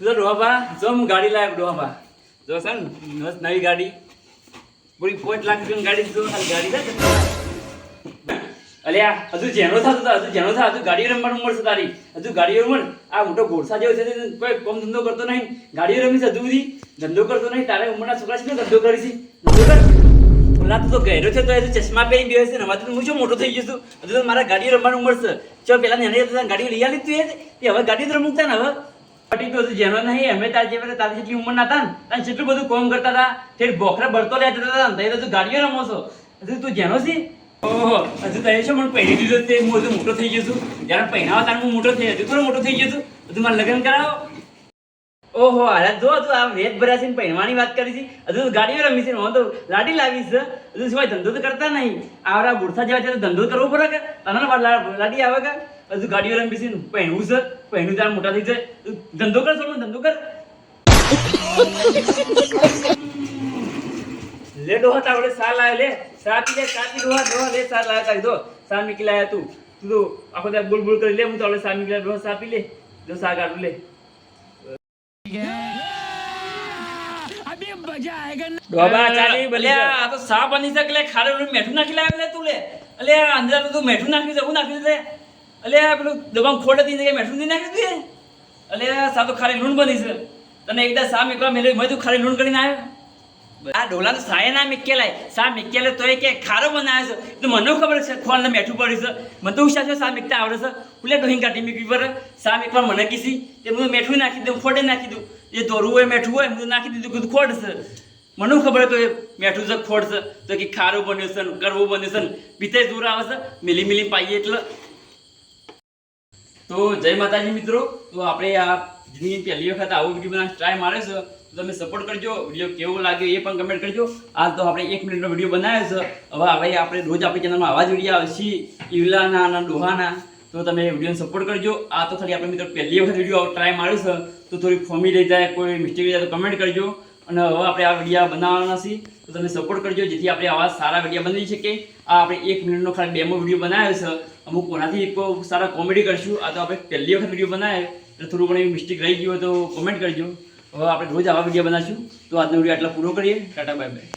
ડોહા જો હું ગાડી લાવ્યો ડોહા જો છે ને નવી ગાડી. પૂરી પાંચ લાખ રૂપિયાની ગાડી, જો ગાડી છે અલ્યા, હજુ જેનો થતો હતો હજુ જેનો થાય હજુ ગાડી રમવાનું મળશે તારી. હજુ ગાડીઓ રમણ આ મોટો ઘોડસા જેવો છે કોઈ કોમ ધંધો કરતો નહીં. ગાડીઓ રમી છે હજુ સુધી. ધંધો કરતો નહીં, તારે ઉંમરના છોકરા છે ને, ધંધો કરી છે ધંધો તું તો ગહેરો છે તો હજુ ચશ્મા પહેરી બેસે છે ને. હવે હું શું મોટો થઈ ગયો છું? હજુ તો મારા ગાડી રમવાનું મળશે. ચો, પેલા ને ગાડી લઈ આવી તું એ. હવે ગાડી તો રમતા ને હવે. પટી તો જેનો નહીં, અમે તાર જે તારી જેટલી ઉંમરના હતા ને જેટલું બધું કોમ કરતા હતા, તે બોખરા ભરતો લેતા હતા ને તો તું ગાડીઓ રમો છો. હજુ તું જેનો છે? ઓહો, હજુ તો એ છે, મને પહેરી દીધો તે હું હજુ મોટો થઈ ગયો છું. જ્યારે પહેરાવા તાર હું મોટો થઈ હજુ થોડો મોટો થઈ ગયો છું. હજુ મારે લગ્ન કરાવો. ઓહો, અરે જો, તું આ વેદ ભર્યા છે પહેરવાની વાત કરી છે. હજુ તો ગાડીઓ રમી છે ને, હું તો લાડી લાવી છે હજુ સિવાય ધંધો તો કરતા નહીં. આવડા બુરથા જેવા છે ધંધો કરવો પડે કે? તને લાડી આવે કે? હજુ ગાડીઓ રમી બેસી ને છે પહેણું તારા મોટા થઈ જાય. ધંધો કર સોનું ધંધો કર. લે ડોહા તાવડે સા લાવે લે. સા પી લે સા પી ડોહા ડોહા લે સા લાવ્યો તારી દો સા નીકળી લાવ્યા તું. તું તો આખો ત્યાં બોલ બોલ કરી લે હું તાવડે સા મીકી ડોહા સા પી લે. જો સા ગાડું લે. ડોબા ચાલી ભલે આ તો સા બની શકે લે ખાડે મેઠું નાખી લાવે લે તું લે. અલે અંદર તું મેઠું નાખી દે નાખી દે અલે પેલું દબાણ ખોટ હતી જગ્યાએ મેઠું નહીં નાખી તું? અલે સા તો ખાલી લૂણ બની છે. તને એકદા સા મેકવા મેલે મેં તું ખાલી લૂણ કરીને આવ્યો? આ ડોલા તો સાય ના મિકેલાય. સા મિકેલે તોય કે ખારો બનાવે છે. તો મને ખબર છે ખોલ ને મેઠું પડ્યું છે? મને તો ઉષા છે સા મિકતા આવડે છે. ઉલે ડોહિંગ કાઢી મીકવી પર. સા મિકવા મને કીધી તે હું મેઠું નાખી દઉં, ખોટે નાખી દઉં. એ દોરવું હોય, મેઠું હોય હું નાખી દીધું કીધું ખોટ છે. મને ખબર તો એ મેઠું છે, ખોટ છે? તો કે ખારું બન્યું છે ગરવું બન્યું છે પીતે દૂર આવે છે. મિલી મિલી પાઈએ એટલે તો જય માતાજી મિત્રો. તો આપણે આ જિંદગી પહેલી વખત આવો વીડિયો બનાવ ટ્રાય મારે છે. તો તમે સપોર્ટ કરજો. વીડિયો કેવો લાગ્યો એ પણ કમેન્ટ કરજો. આ તો આપણે એક મિનિટનો વીડિયો બનાવ્યો છે. હવે હવે આપણે રોજ આપણી ચેનલમાં આવા જ વીડિયો આવશે. ઇવલાના અને ડોહાના. તો તમે વિડીયોને સપોર્ટ કરજો. આ તો ખાલી આપણે મિત્રો પહેલી વખત વીડિયો ટ્રાય માર્યો છે. તો થોડી ફોમી રહી જાય, કોઈ મિસ્ટેક રહી જાય તો કમેન્ટ કરજો. અને હવે આપણે આ વિડીયા બનાવવાના છીએ. તો તમે સપોર્ટ કરજો, જેથી આપણે આવા સારા વિડીયા બનાવી શકીએ. આ આપણે એક મિનિટનો ખાલી ડેમો વીડિયો બનાવ્યો છે. અમુક કોનાથી સારા કોમેડી કરશું. આ તો આપણે પહેલી વખત વીડિયો બનાવ્યો. એટલે થોડું ઘણી મિસ્ટેક રહી ગયું હોય તો કોમેન્ટ કરજો. હવે આપણે રોજ આવા વીડિયો બનાવીશું. તો આજનો વીડિયો આટલા પૂરો કરીએ. Tata, bye bye.